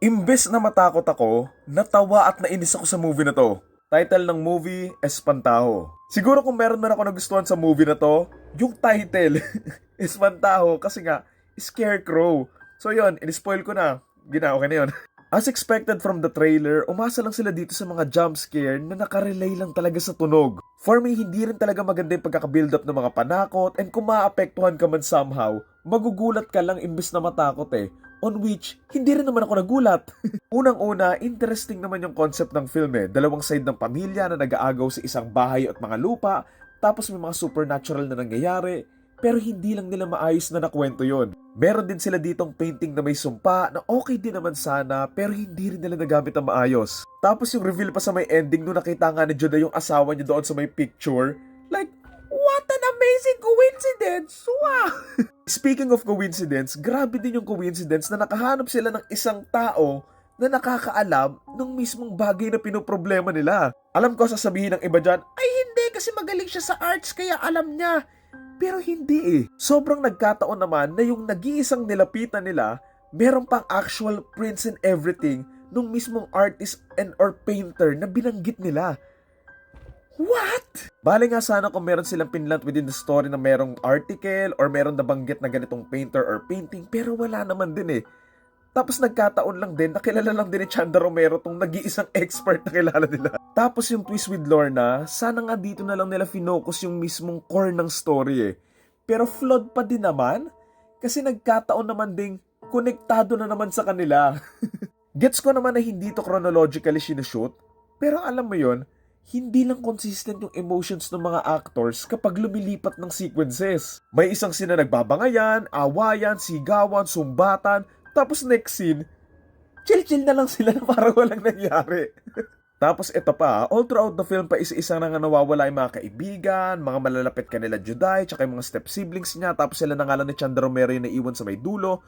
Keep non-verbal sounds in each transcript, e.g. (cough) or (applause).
Imbes na matakot ako, natawa at nainis ako sa movie na to. Title ng movie, Espantaho. Siguro kung meron man ako nagustuhan sa movie na to, yung title, (laughs) Espantaho, kasi nga, Scarecrow. So yun, in-spoil ko na. Gina, okay na yun. As expected from the trailer, umasa lang sila dito sa mga jump scare na nakarelay lang talaga sa tunog. For me, hindi rin talaga maganda yung pagkaka-build up ng mga panakot and kung maapektuhan ka man somehow, magugulat ka lang imbes na matakot eh. On which, hindi rin naman ako nagulat. (laughs) Unang-una, interesting naman yung concept ng film eh. Dalawang side ng pamilya na nag-aagaw sa isang bahay at mga lupa, tapos may mga supernatural na nangyayari, pero hindi lang nila maayos na nakwento yon. Meron din sila ditong painting na may sumpa na okay din naman sana pero hindi rin nila nagamit ang maayos. Tapos yung reveal pa sa may ending nung nakita nga ni Judah yung asawa niya doon sa may picture. An amazing coincidence! Wow! (laughs) Speaking of coincidence, grabe din yung coincidence na nakahanap sila ng isang tao na nakakaalam ng mismong bagay na pinoproblema nila. Alam ko sasabihin ng iba dyan, ay hindi kasi magaling siya sa arts kaya alam niya. Pero hindi eh. Sobrang nagkataon naman na yung nag-iisang nilapitan nila, meron pang actual prints and everything nung mismong artist and or painter na binanggit nila. What? Bale nga sana kung meron silang pinlant within the story na merong article or meron nabanggit na ganitong painter or painting pero wala naman din eh. Tapos nagkataon lang din, nakilala lang din ni Chanda Romero tong nag-iisang (laughs) expert na kilala nila. Tapos yung twist with Lorna, sana nga dito na lang nila finocus yung mismong core ng story eh. Pero flawed pa din naman, kasi nagkataon naman ding konektado na naman sa kanila. (laughs) Gets ko naman na hindi to chronologically sinushoot, pero alam mo yon hindi lang consistent yung emotions ng mga actors kapag lumilipat ng sequences. May isang sina nagbabangayan, awayan, sigawan, sumbatan, tapos next scene, chill-chill na lang sila (laughs) na parang walang nangyari. (laughs) Tapos ito pa, all throughout the film pa isa-isa na nawawala yung mga kaibigan, mga malalapit kanila Juday, tsaka yung mga step siblings niya, tapos sila na nga lang ni Chanda Romero yung naiwan sa may dulo.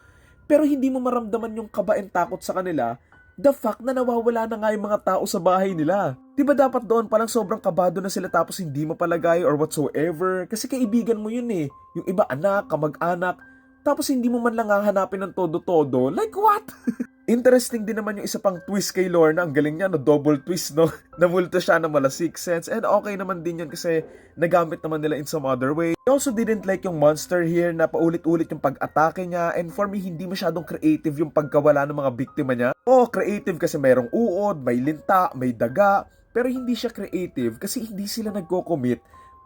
Pero hindi mo maramdaman yung kaba and takot sa kanila, the fact na nawawala na nga yung mga tao sa bahay nila. Di ba dapat doon palang sobrang kabado na sila tapos hindi mo palagay or whatsoever? Kasi kaibigan mo yun eh. Yung iba anak, kamag-anak, tapos hindi mo man lang hahanapin ng todo-todo. Like what? (laughs) Interesting din naman yung isa pang twist kay Lorna. Ang galing niya, no? Double twist, no? (laughs) Namulto siya ng mala six sense. And okay naman din yun kasi nagamit naman nila in some other way. I also didn't like yung monster here na paulit-ulit yung pag-atake niya. And for me, hindi masyadong creative yung pagkawala ng mga biktima niya. Oh, creative kasi merong uod, may linta, may daga. Pero hindi siya creative kasi hindi sila nagko-commit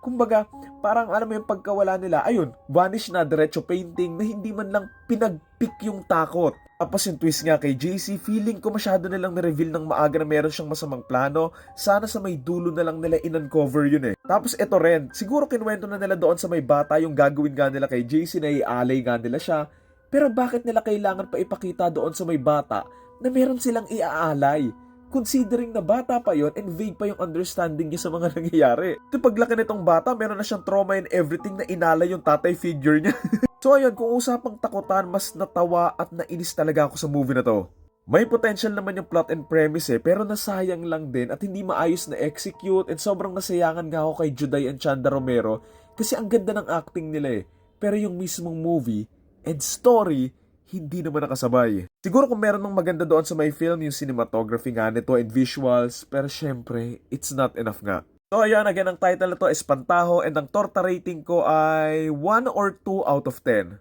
kumbaga, parang alam mo yung pagkawala nila, ayun, vanish na, diretso painting, na hindi man lang pinagpick yung takot. Tapos yung twist nga kay JC, feeling ko masyado nilang na-reveal ng maaga na meron siyang masamang plano. Sana sa may dulo na lang nila in-uncover yun eh. Tapos eto rin, siguro kinwento na nila doon sa may bata yung gagawin nga nila kay JC na ialay nga nila siya. Pero bakit nila kailangan pa ipakita doon sa may bata na meron silang iaalay? Considering na bata pa yon and vague pa yung understanding niya sa mga (laughs) nangyayari. Ito paglaki nitong bata, meron na siyang trauma and everything na inalay yung tatay figure niya. (laughs) so ayun, kung usapang takutan, mas natawa at nainis talaga ako sa movie na to. May potential naman yung plot and premise eh, pero nasayang lang din at hindi maayos na execute and sobrang nasayangan nga ako kay Juday and Chanda Romero kasi ang ganda ng acting nila eh. Pero yung mismong movie and story, hindi naman nakasabay. Siguro kung meron ng maganda doon sa may film, yung cinematography nga nito and visuals, pero syempre, it's not enough nga. So ayan, again, ang title na to is Pantaho and ang torta rating ko ay 1 or 2 out of 10.